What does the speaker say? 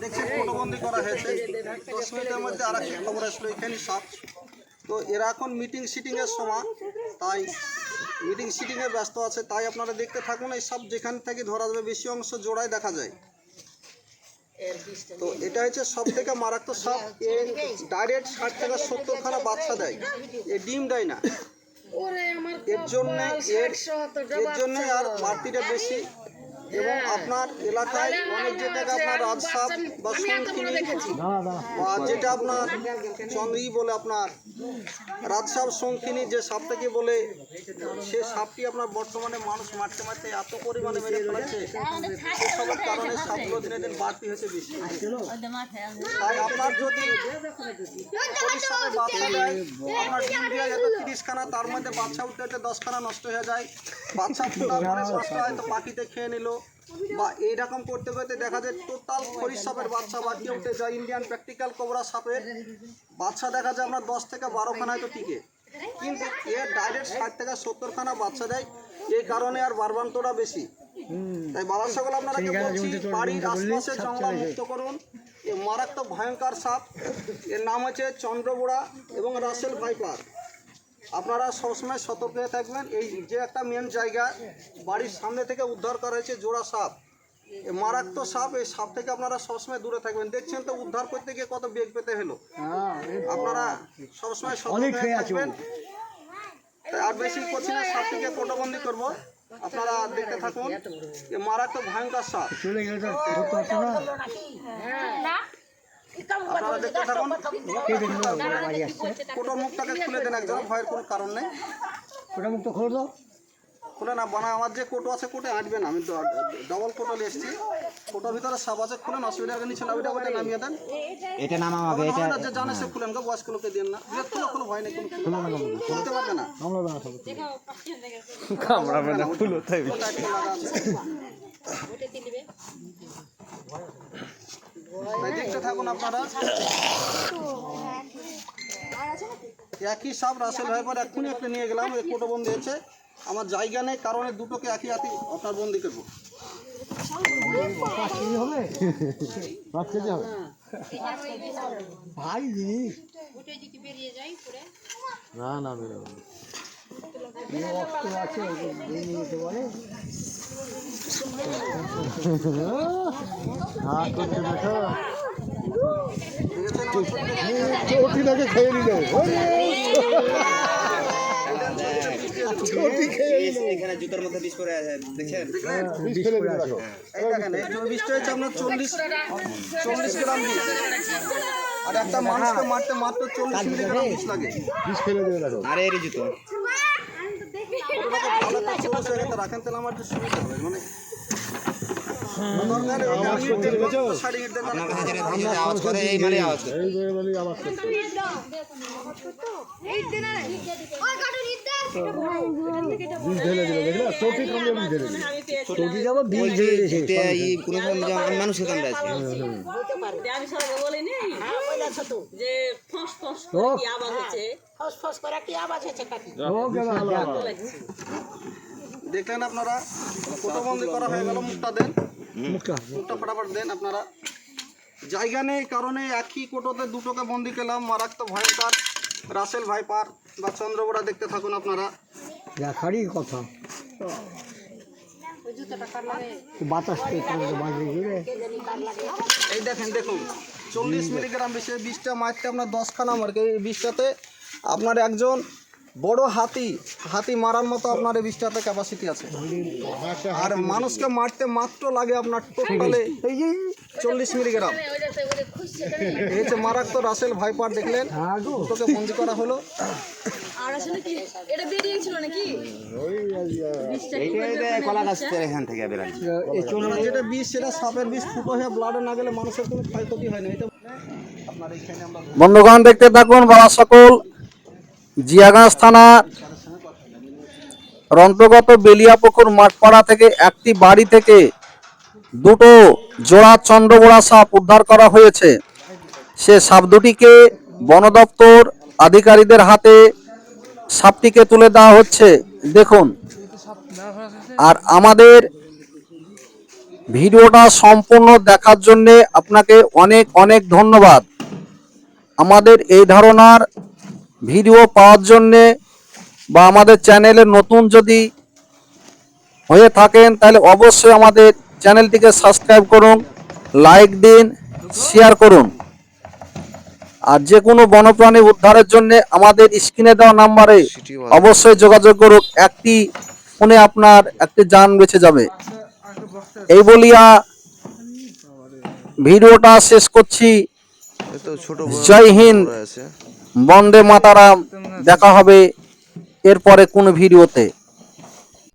দেখছি করা হয়েছে মধ্যে খবর তো এরা এখন মিটিং সিটিং এর সময় তাই মিটিং সিটিং এর ব্যস্ত আছে তাই আপনারা দেখতে থাকুন এই সাপ যেখান থেকে ধরা যাবে, বেশি অংশ জোড়ায় দেখা যায়। তো এটা হচ্ছে সব থেকে মারাত্মক সাপ। এ ডাইরেক্ট ষাট থেকে সত্তর খানা বাচ্চা দেয়। এ ডিম দেয় না। এর জন্য এর এর জন্য আর বাড়তিটা বেশি। এবং আপনার এলাকায় অনেক যেটাকে আপনার রাজসাপ বা শঙ্খিনী বা যেটা আপনার চন্দ্রী বলে আপনার রাজসাপ শঙ্খিনী যে সাপটাকে বলে সে সাপটি আপনার বর্তমানে মানুষ মারতে মারতে এত পরিমাণে মেরে ফেলাচ্ছে সেসবের কারণে সাপগুলো দিনে দিন বাড়তি হয়েছে বেশি তাই আপনার যদি পরিশ্রমে বাচ্চা দেয় আপনার ডিম দেওয়া যেত তিরিশখানা তার মধ্যে বাচ্চা উঠতে উঠতে দশখানা নষ্ট হয়ে যায়। বাচ্চা ফোটার পরে কষ্ট হয় তো পাখিতে খেয়ে নিল। বা এইরকম করতে করতে দেখা যায় টোটাল খরিশ সাপের বাচ্চা বাকি উঠে যায়। ইন্ডিয়ান প্র্যাকটিক্যাল কোবরা সাপের বাচ্চা দেখা যায় আপনার দশ থেকে বারোখানা তো টিকে। কিন্তু এর ডাইরেক্ট ষাট থেকে সত্তরখানা বাচ্চা দেয় এই কারণে আর বারবান্তটা বেশি। তাই বাবার সকল আপনারাকে বলছি বাড়ির আশপাশে জঙ্গল মুক্ত করুন। এ মারাত্মক ভয়ঙ্কর সাপ। এর নাম হচ্ছে চন্দ্রবোড়া এবং রাসেল ভাইপার। আপনারা সবসময় সতর্ক হয়ে থাকবেন। এই যে একটা মেন জায়গা বাড়ির সামনে থেকে উদ্ধার করা হয়েছে জোড়া সাপ। এ মারাত্মক সাপ এই সাপ থেকে আপনারা সবসময় দূরে থাকবেন। দেখছেন তো উদ্ধার করতে গিয়ে কত বেগ পেতে হলো। আপনারা সবসময় সতর্ক হয়ে থাকবেন। আর বেশি করছি না সাপটিকে কোটাবন্দি করব। আপনারা দেখতে থাকুন এ মারাত্মক ভয়ঙ্কর সাপ। আপনারা দেখতে থাকুন মুখটাকে খুলে দেন একজন ভয়ের কোনো কারণ নেই দাও খুলে না বানা আমার যে কোটো আছে কোটে আঁটবে আমি ডবল কোটো নিয়ে এসেছি কোটোর ভিতরে সাপ আছে খুলেন অসুবিধা হবে নিচে নামিটা ওইটা নামিয়ে দেন এটা যে জানে সে খুলেন গো বয়স্ক লোকে দেন না বৃহত্তর কোনো ভয় নেই কোনো খুলতে পারবে না আমরা সব ওটা একটু লাগা আছে। তাই দেখতে থাকুন আপনারা। একই সাপ রাসেল ভাই পর এক্ষুনি একটা নিয়ে গেলাম এই কোটো বন্দি হয়েছে। আমার জায়গা নেই কারণে দুটোকে একই হাতি আপনার বন্দি করব। ভাই জিনিস না না বেরোবে হ্যাঁ করতে দেখো। চটিটাকে খেয়ে নিলে। চটি খেয়ে নিলে। এখানে জুতোর মধ্যে বিষ করে আছে বিষ ফেলে দিয়ে রাখো এই দেখেন এই বিষটা হচ্ছে আপনার চল্লিশ চল্লিশ গ্রাম বিষ আর একটা মানুষকে মারতে মাত্র চল্লিশ মিলিগ্রাম বিষ লাগে। বিষ ফেলে দিয়ে রাখো আরে এর জুতো। রাখেন তাহলে আমার সুবিধা হবে। মানে মানে হ্যাঁ আবার দেখলেন আপনারা ফটোবন্দি করা হয়ে গেল মুখটা দেন মুখটা মুখটা ফটাফট দেন আপনারা। জায়গা নেই কারণে একই কোটোতে দুটোকে বন্দি করলাম মারাত্মক ভয়ঙ্কর রাসেল ভাইপার বা চন্দ্রবোড়া দেখতে থাকুন আপনারা। দেখারই কথা। বাতাস এই দেখেন দেখুন। চল্লিশ মিলিগ্রাম বিষে বিষটা মারতে আপনার দশখানা মার্কে এই বিষটাতে আপনার একজন বড় হাতি হাতি মারার মতো আপনার এই বিষটাতে ক্যাপাসিটি আছে। আর মানুষকে মারতে মাত্র লাগে আপনার টোটালে এই যে চল্লিশ মিলিগ্রাম। এই হচ্ছে মারাত্মক রাসেল ভাইপার দেখলেন তোকে বন্দি করা হলো। যেটা বিষ সেটা সাপের বিষ ফুটো হয়ে ব্লাডে না গেলে মানুষের কোনো ক্ষয়ক্ষতি হয় না। এটা আপনার এইখানে আমরা বন্ধুগণ দেখতে থাকুন বাবা সকল জিয়াগঞ্জ থানা অন্তর্গত বেলিয়াপুকুর মাঠপাড়া থেকে একটি বাড়ি থেকে দুটো জোড়া চন্দ্রবোড়া সাপ উদ্ধার করা হয়েছে। সে সাপ দুটিকে বন দপ্তর আধিকারিকদের হাতে সাপটিকে তুলে দেওয়া হচ্ছে। দেখুন, আর আমাদের ভিডিওটা সম্পূর্ণ দেখার জন্যে আপনাকে অনেক অনেক ধন্যবাদ। আমাদের এই ধরনের ভিডিও পাওয়ার জন্যে বা আমাদের চ্যানেলে নতুন যদি হয়ে থাকেন তাহলে অবশ্যই আমাদের চ্যানেলটিকে সাবস্ক্রাইব করুন লাইক দিন শেয়ার করুন। আর যে কোনো বনপ্রাণী উদ্ধারের জন্য আমাদের স্ক্রিনে দেওয়া নাম্বারে অবশ্যই যোগাযোগ করুন। একটি ফোনে আপনার একটি যান বেঁচে যাবে। এই বলিয়া ভিডিওটা শেষ করছি। জয় হিন্দ। বন্দে মাতারাম দেখা হবে এরপরে কোন ভিডিওতে।